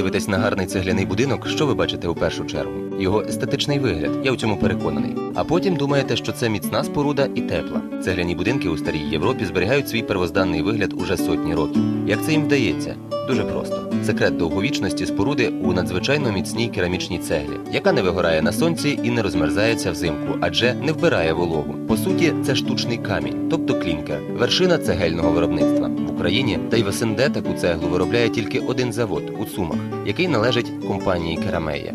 Дивитесь на гарний цегляний будинок, що ви бачите у першу чергу? Його естетичний вигляд, я в цьому переконаний. А потім думаєте, що це міцна споруда і тепла. Цегляні будинки у старій Європі зберігають свій первозданний вигляд уже сотні років. Як це їм вдається? Дуже просто. Секрет довговічності споруди у надзвичайно міцній керамічній цеглі, яка не вигорає на сонці і не розмерзається взимку, адже не вбирає вологу. По суті, це штучний камінь, тобто клінкер, вершина цегельного виробництва. Україні та й в СНД таку цеглу виробляє тільки один завод у Сумах, який належить компанії Керамея.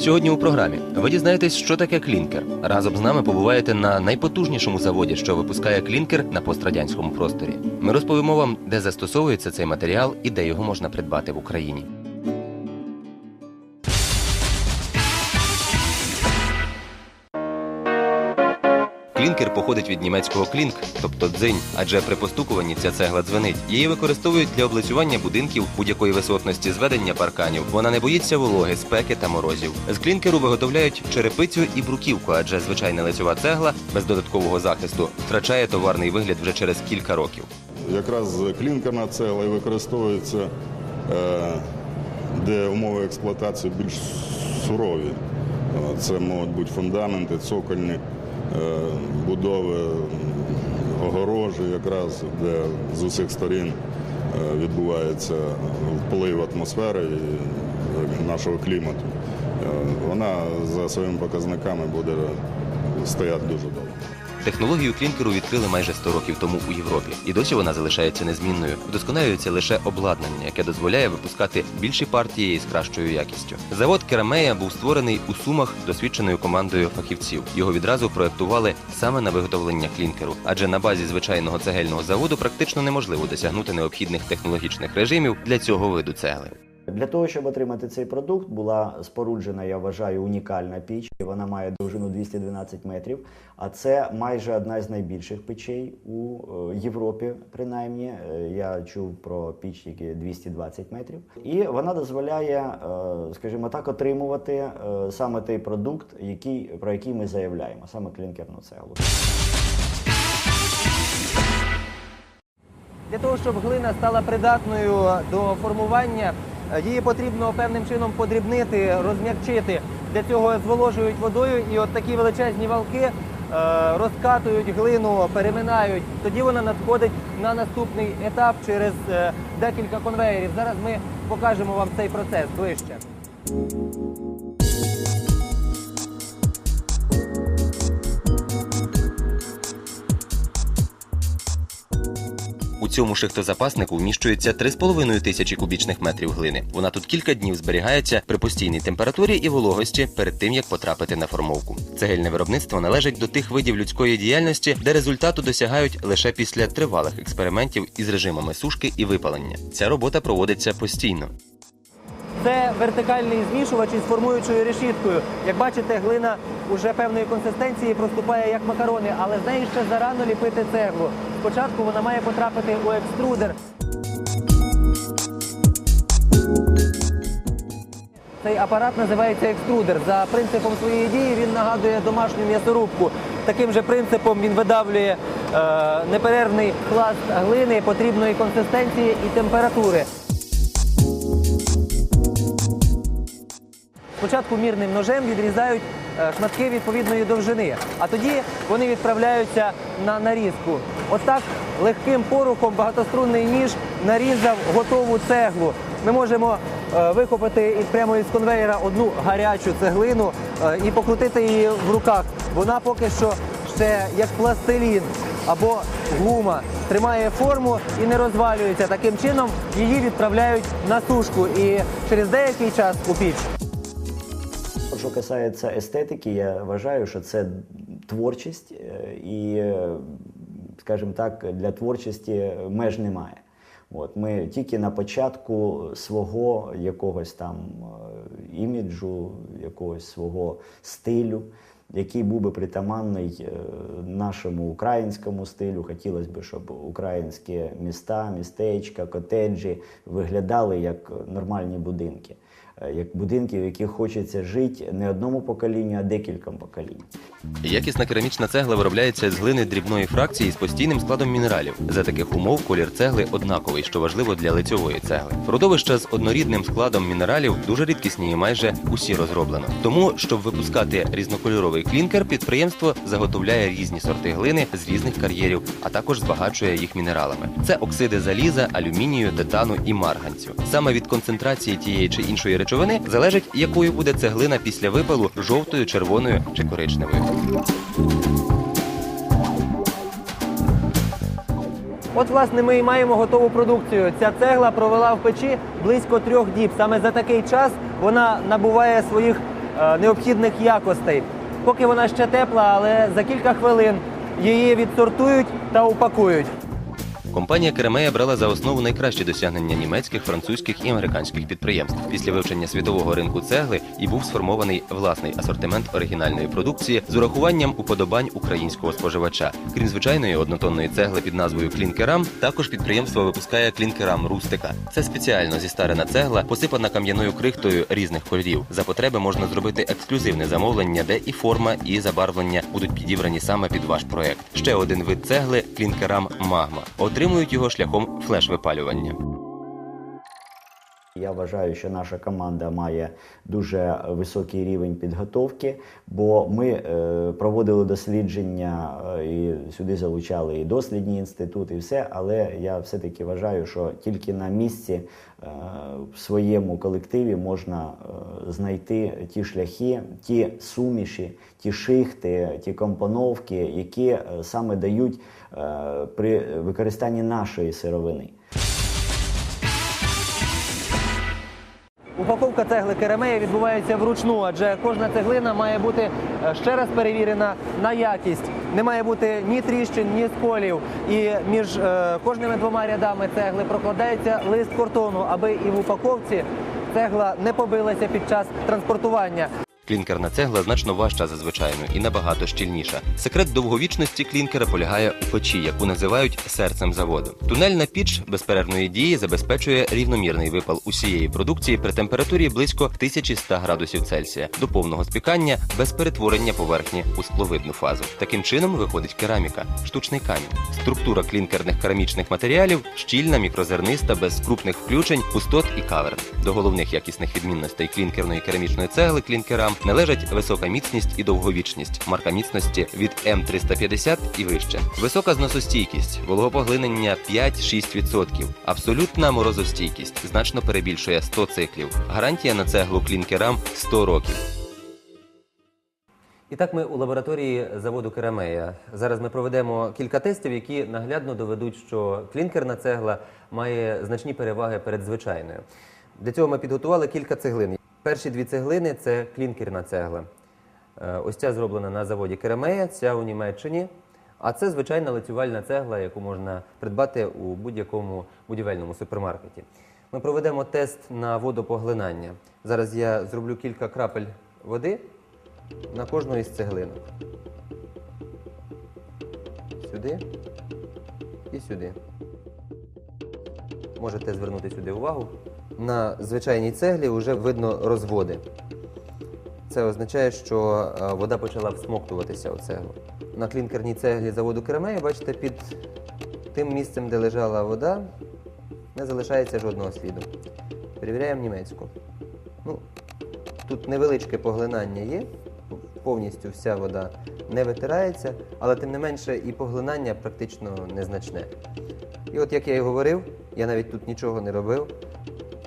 Сьогодні у програмі ви дізнаєтесь, що таке клінкер. Разом з нами побуваєте на найпотужнішому заводі, що випускає клінкер на пострадянському просторі. Ми розповімо вам, де застосовується цей матеріал і де його можна придбати в Україні. Клінкер походить від німецького клінк, тобто дзинь, адже при постукуванні ця цегла дзвенить. Її використовують для облицювання будинків будь-якої висотності зведення парканів. Вона не боїться вологи, спеки та морозів. З клінкеру виготовляють черепицю і бруківку, адже звичайна лицьова цегла без додаткового захисту втрачає товарний вигляд вже через кілька років. Якраз клінкерна цегла і використовується, е, де умови експлуатації більш сурові. Це можуть бути фундаменти, цокольні будови, огорожі, якраз де з усіх сторін е, відбувається вплив атмосфери і е, нашого клімату. Е, Вона за своїми показниками буде стояти дуже довго. Технологію клінкеру відкрили майже 100 років тому у Європі, і досі вона залишається незмінною. Вдосконалюється лише обладнання, яке дозволяє випускати більші партії із кращою якістю. Завод Керамея був створений у Сумах досвідченою командою фахівців. Його відразу проектували саме на виготовлення клінкеру, адже на базі звичайного цегельного заводу практично неможливо досягнути необхідних технологічних режимів для цього виду цегли. Для того, щоб отримати цей продукт, була споруджена, я вважаю, унікальна піч. Вона має довжину 212 метрів, а це майже одна з найбільших печей у е, Європі, принаймні. Е, Я чув про піч, які 220 метрів. І вона дозволяє, е, скажімо так, отримувати саме той продукт, який, про який ми заявляємо, саме клінкерну цеглу. Для того, щоб глина стала придатною до формування, її потрібно певним чином подрібнити, розм'якчити. Для цього зволожують водою і от такі величезні валки е, розкатують глину, переминають. Тоді вона надходить на наступний етап через е, декілька конвеєрів. Зараз ми покажемо вам цей процес ближче. Цьому шихтозапаснику вміщується 3,5 тисячі кубічних метрів глини. Вона тут кілька днів зберігається при постійній температурі і вологості перед тим, як потрапити на формовку. Цегельне виробництво належить до тих видів людської діяльності, де результату досягають лише після тривалих експериментів із режимами сушки і випалення. Ця робота проводиться постійно. Це вертикальний змішувач із формуючою решіткою. Як бачите, глина уже певної консистенції проступає як макарони, але з неї ще зарано ліпити цеглу. Спочатку вона має потрапити у екструдер. Цей апарат називається екструдер. За принципом своєї дії він нагадує домашню м'ясорубку. Таким же принципом він видавлює е, неперервний пласт глини потрібної консистенції і температури. Спочатку мірним ножем відрізають е, шматки відповідної довжини, а тоді вони відправляються на нарізку. Отак легким порухом багатострунний ніж нарізав готову цеглу. Ми можемо е, вихопити прямо із конвейера одну гарячу цеглину е, і покрутити її в руках. Вона поки що ще як пластилін або гума тримає форму і не розвалюється. Таким чином її відправляють на сушку і через деякий час у піч. Що касається естетики, я вважаю, що це творчість, е, і, е, скажімо так, для творчості меж немає. От, ми тільки на початку свого якогось там е, іміджу, якогось свого стилю. який був би притаманний нашому українському стилю. Хотілося б, щоб українські міста, містечка, котеджі виглядали як нормальні будинки, як будинки, в яких хочеться жити не одному поколінню, а декільком поколінь. Якісна керамічна цегла виробляється з глини дрібної фракції з постійним складом мінералів. За таких умов колір цегли однаковий, що важливо для лицьової цегли. Родовища з однорідним складом мінералів дуже рідкісні і майже усі розроблено. Тому, щоб випускати різнокольоровий клінкер, підприємство заготовляє різні сорти глини з різних кар'єрів, а також збагачує їх мінералами. Це оксиди заліза, алюмінію, титану і марганцю. Саме від концентрації тієї чи іншої речовини залежить, якою буде цеглина після випалу жовтою, червоною чи коричневою. От, власне, ми і маємо готову продукцію. Ця цегла провела в печі близько трьох діб. Саме за такий час вона набуває своїх е, необхідних якостей. Поки вона ще тепла, але за кілька хвилин її відсортують та упакують. Компанія Керемея брала за основу найкращі досягнення німецьких, французьких і американських підприємств. Після вивчення світового ринку цегли і був сформований власний асортимент оригінальної продукції з урахуванням уподобань українського споживача. Крім звичайної однотонної цегли під назвою Клінкерам, також підприємство випускає клінкерам рустика. Це спеціально зістарена цегла, посипана кам'яною крихтою різних кольорів. За потреби можна зробити ексклюзивне замовлення, де і форма, і забарвлення будуть підібрані саме під ваш проект. Ще один вид цегли клінкерам магма. Отримують його шляхом флеш-випалювання. Я вважаю, що наша команда має дуже високий рівень підготовки, бо ми е, проводили дослідження е, і сюди залучали і дослідні інститути, і все. Але я все-таки вважаю, що тільки на місці е, в своєму колективі можна знайти ті шляхи, ті суміші, ті шихти, ті компоновки, які саме дають при використанні нашої сировини. Упаковка цегли керамея відбувається вручну, адже кожна цеглина має бути е, ще раз перевірена на якість. Не має бути ні тріщин, ні сколів. І між е, кожними двома рядами цегли прокладається лист картону, аби і в упаковці цегла не побилася під час транспортування. Клінкерна цегла значно важча за звичайну і набагато щільніша. Секрет довговічності клінкера полягає у печі, яку називають серцем заводу. Тунельна піч безперервної дії забезпечує рівномірний випал усієї продукції при температурі близько 1100 градусів Цельсія до повного спікання без перетворення поверхні у скловидну фазу. Таким чином виходить кераміка, штучний камінь. Структура клінкерних керамічних матеріалів щільна, мікрозерниста, без крупних включень, пустот і каверн. До головних якісних відмінностей клінкерної керамічної цегли клінкерам належать висока міцність і довговічність, марка міцності від М350 і вище, висока зносостійкість, вологопоглинення 5-6%, абсолютна морозостійкість значно перебільшує 100 циклів. Гарантія на цеглу клінкерам 100 років. І так ми у лабораторії заводу Керамея. Зараз ми проведемо кілька тестів, які наглядно доведуть, що клінкерна цегла має значні переваги перед звичайною. Для цього ми підготували кілька цеглин. Перші дві цеглини це клінкерна цегла. Е, Ось ця зроблена на заводі Керамея, ця у Німеччині. А це звичайна лицювальна цегла, яку можна придбати у будь-якому будівельному супермаркеті. Ми проведемо тест на водопоглинання. Зараз я зроблю кілька крапель води на кожну із цеглинок. Сюди і сюди. Можете звернути сюди увагу. На звичайній цеглі вже видно розводи. Це означає, що е, вода почала всмоктуватися у цеглу. На клінкерній цеглі заводу Керамея, бачите, під тим місцем, де лежала вода, не залишається жодного сліду. Перевіряємо німецьку. Ну, тут невеличке поглинання є, повністю вся вода не витирається, але тим не менше і поглинання практично незначне. І от як я і говорив, я навіть тут нічого не робив,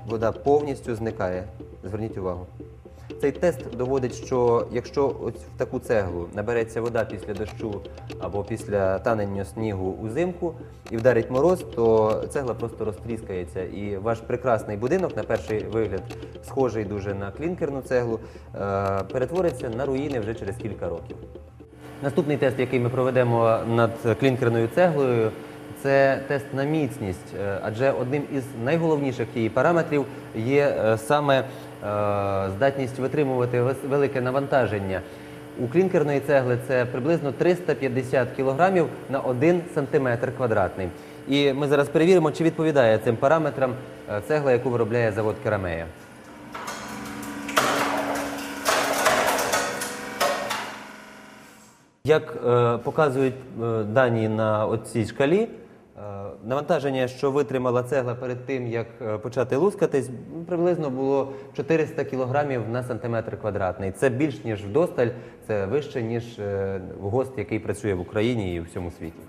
вода повністю зникає. Зверніть увагу. Цей тест доводить, що якщо ось в таку цеглу набереться вода після дощу або після танення снігу узимку і вдарить мороз, то цегла просто розтріскається. І ваш прекрасний будинок, на перший вигляд, схожий дуже на клінкерну цеглу, е, перетвориться на руїни вже через кілька років. Наступний тест, який ми проведемо над клінкерною цеглою, це тест на міцність, е, адже одним із найголовніших її параметрів є е, саме е, здатність витримувати велике навантаження. у клінкерної цегли це приблизно 350 кілограмів на 1 сантиметр квадратний. І ми зараз перевіримо, чи відповідає цим параметрам цегла, яку виробляє завод Керамея. Як показують дані на цій шкалі, навантаження, що витримала цегла перед тим, як е, почати лускатись, приблизно було 400 кілограмів на сантиметр квадратний. Це більш ніж вдосталь, це вище, ніж е, ГОСТ, який працює в Україні і у всьому світі.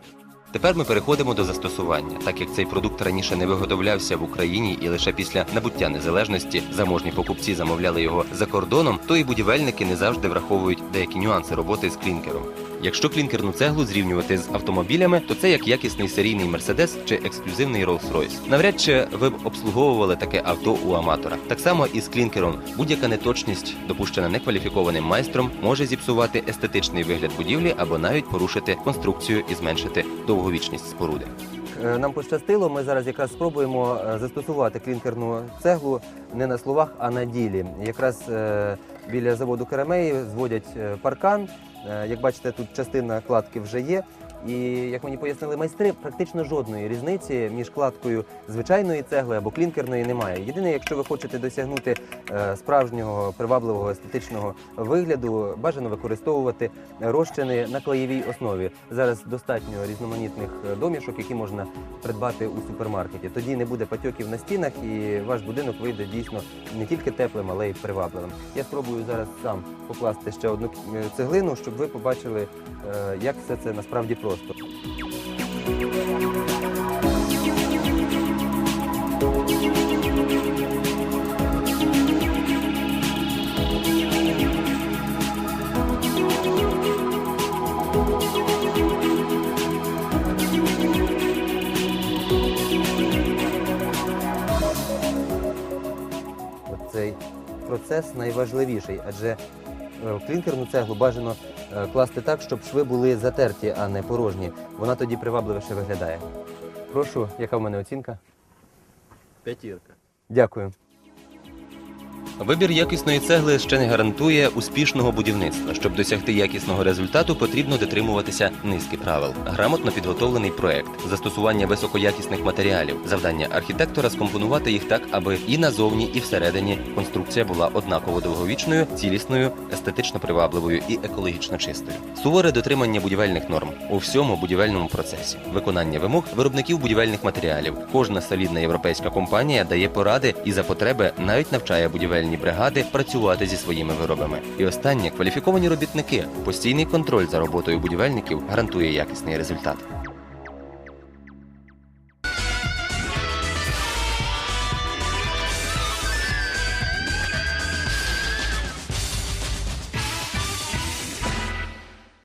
Тепер ми переходимо до застосування. Так як цей продукт раніше не виготовлявся в Україні і лише після набуття незалежності заможні покупці замовляли його за кордоном, то і будівельники не завжди враховують деякі нюанси роботи з клінкером. Якщо клінкерну цеглу зрівнювати з автомобілями, то це як якісний серійний Мерседес чи ексклюзивний Rolls-Royce. Навряд чи ви б обслуговували таке авто у аматора. Так само і з клінкером будь-яка неточність, допущена некваліфікованим майстром, може зіпсувати естетичний вигляд будівлі або навіть порушити конструкцію і зменшити довговічність споруди. Е, Нам пощастило. Ми зараз якраз спробуємо е, застосувати клінкерну цеглу не на словах, а на ділі. Якраз е, біля заводу Керамеї зводять е, паркан. Е, Як бачите, тут частина кладки вже є. І як мені пояснили майстри, практично жодної різниці між кладкою звичайної цегли або клінкерної немає. Єдине, якщо ви хочете досягнути е, справжнього привабливого естетичного вигляду, бажано використовувати розчини на клеєвій основі. Зараз достатньо різноманітних е, домішок, які можна придбати у супермаркеті. Тоді не буде патьоків на стінах, і ваш будинок вийде дійсно не тільки теплим, але й привабливим. Я спробую зараз сам покласти ще одну е, цеглину, щоб ви побачили, як все це насправді просто. Цей процес найважливіший, адже клінкерну цеглу бажано е, класти так, щоб шви були затерті, а не порожні. Вона тоді привабливіше виглядає. Прошу, яка в мене оцінка? П'ятірка. Дякую. Вибір якісної цегли ще не гарантує успішного будівництва. Щоб досягти якісного результату, потрібно дотримуватися низки правил. Грамотно підготовлений проект, застосування високоякісних матеріалів, завдання архітектора скомпонувати їх так, аби і назовні, і всередині конструкція була однаково довговічною, цілісною, естетично привабливою і екологічно чистою. Суворе дотримання будівельних норм у всьому будівельному процесі, виконання вимог виробників будівельних матеріалів. Кожна солідна європейська компанія дає поради і за потреби навіть навчає будівельні бригади працювати зі своїми виробами. І останнє кваліфіковані робітники. Постійний контроль за роботою будівельників гарантує якісний результат.